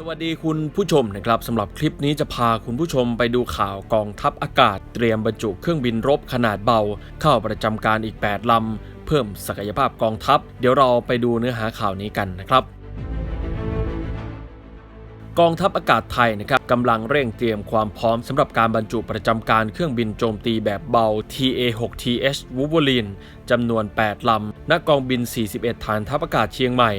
สวัสดีคุณผู้ชมนะครับสำหรับคลิปนี้จะพาคุณผู้ชมไปดูข่าวกองทัพอากาศ เตรียมบรรจุเครื่องบินรบขนาดเบา เข้าประจำการอีก 8 ลำ เพิ่มศักยภาพกองทัพ เดี๋ยวเราไปดูเนื้อหาข่าวนี้กันนะครับ กองทัพอากาศไทยนะครับกำลังเร่งเตรียมความพร้อมสำหรับการบรรจุประจำการเครื่องบินโจมตีแบบเบา TA-6TH Wolverine จำนวน 8 ลำณกองบิน 41 ฐานทัพอากาศเชียงใหม่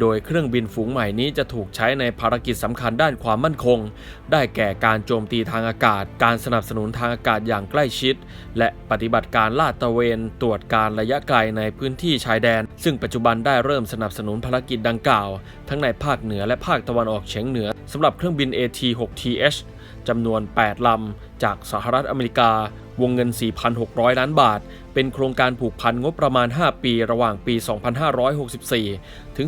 โดยเครื่องบินฝูงใหม่นี้จะถูกใช้ในภารกิจสำคัญด้านความมั่นคง ได้แก่การโจมตีทางอากาศ การสนับสนุนทางอากาศอย่างใกล้ชิด และปฏิบัติการลาดตระเวน ตรวจการระยะไกลในพื้นที่ชายแดน ซึ่งปัจจุบันได้เริ่มสนับสนุนภารกิจดังกล่าว ทั้งในภาคเหนือและภาคตะวันออกเฉียงเหนือสำหรับเครื่องบิน AT-6TH จำนวน 8 ลำ จากสหรัฐอเมริกาวงเงิน 4,600 ล้านบาท เป็นโครงการผูกพันงบประมาณ 5 ปีระหว่างปี 2564 ถึง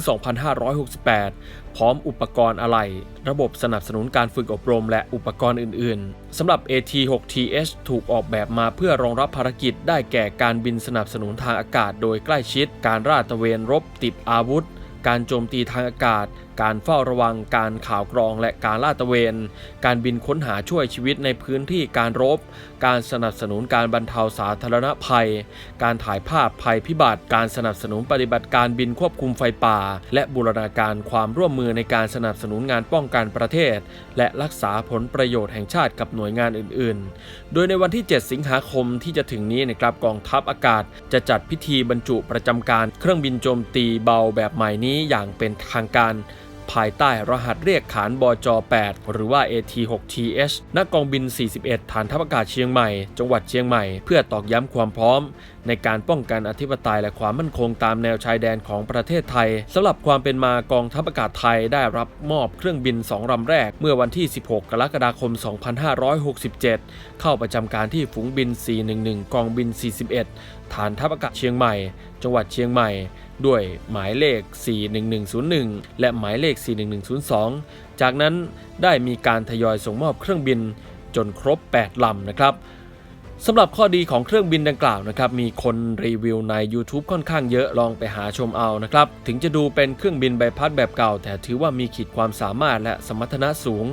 2568 พร้อมอุปกรณ์อะไหล่ระบบสนับสนุนการฝึกอบรมและอุปกรณ์อื่น ๆ สำหรับ AT-6TH ถูกออกแบบมาเพื่อรองรับภารกิจได้แก่การบินสนับสนุนทางอากาศโดยใกล้ชิด การราดตระเวนรบติดอาวุธ การโจมตีทางอากาศการเฝ้าระวังการข่าวกรองและการลาดตระเวน การบินค้นหาช่วยชีวิตในพื้นที่การรบ การสนับสนุนการบรรเทาสาธารณภัย การถ่ายภาพภัยพิบัติ การสนับสนุนปฏิบัติการบินควบคุมไฟป่า และบูรณาการความร่วมมือในการสนับสนุนงานป้องกันประเทศ และรักษาผลประโยชน์แห่งชาติกับหน่วยงานอื่น ๆ โดยในวันที่ 7 สิงหาคมที่จะถึงนี้นะครับกองทัพอากาศ จะจัดพิธีบรรจุประจำการเครื่องบินโจมตีเบาแบบใหม่นี้อย่างเป็นทางการ ภายใต้รหัสเรียกขานบจ 8 หรือว่า AT6TH ณกองบิน 41 ฐานทัพอากาศเชียงใหม่ จังหวัดเชียงใหม่ เพื่อตอกย้ำความพร้อม ในการป้องกันอธิปไตยและความมั่นคงตามแนวชายแดนของประเทศไทยสำหรับความเป็นมากองทัพอากาศไทยได้รับมอบเครื่องบิน 2ลำแรก เมื่อวันที่ 16 กรกฎาคม 2567 เข้าประจำการที่ฝูงบิน 411 กองบิน 41 ฐานทัพอากาศเชียงใหม่ จังหวัดเชียงใหม่ด้วยหมายเลข 41101 และหมายเลข 41102 จากนั้นได้มีการทยอยส่งมอบเครื่องบินจนครบ 8 ลำนะครับ สำหรับข้อดีของเครื่องบินดังกล่าวนะครับมีคนรีวิวใน YouTube ค่อนข้างเยอะลองไปหาชมเอานะครับถึงจะดูเป็นเครื่องบินใบพัดแบบเก่า แต่ถือว่ามีขีดความสามารถและสมรรถนะสูง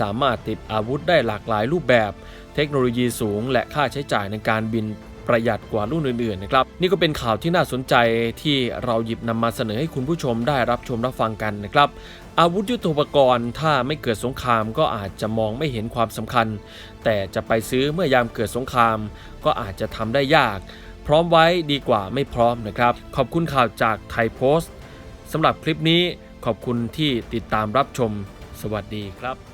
สามารถติดอาวุธได้หลากหลายรูปแบบ เทคโนโลยีสูง และค่าใช้จ่ายในการบินประหยัดกว่ารุ่นอื่นๆนะครับนี่ก็เป็นข่าวที่น่าสนใจที่เราหยิบนำมาเสนอให้คุณผู้ชมได้รับชมรับฟังกันนะครับ อาวุธยุทโธปกรณ์ ถ้าไม่เกิดสงครามก็อาจจะมองไม่เห็นความสำคัญ แต่จะไปซื้อเมื่อยามเกิดสงคราม ก็อาจจะทำได้ยาก พร้อมไว้ดีกว่าไม่พร้อมนะครับ ขอบคุณข่าวจากไทยโพสต์สำหรับคลิปนี้ขอบคุณที่ติดตามรับชม สวัสดีครับ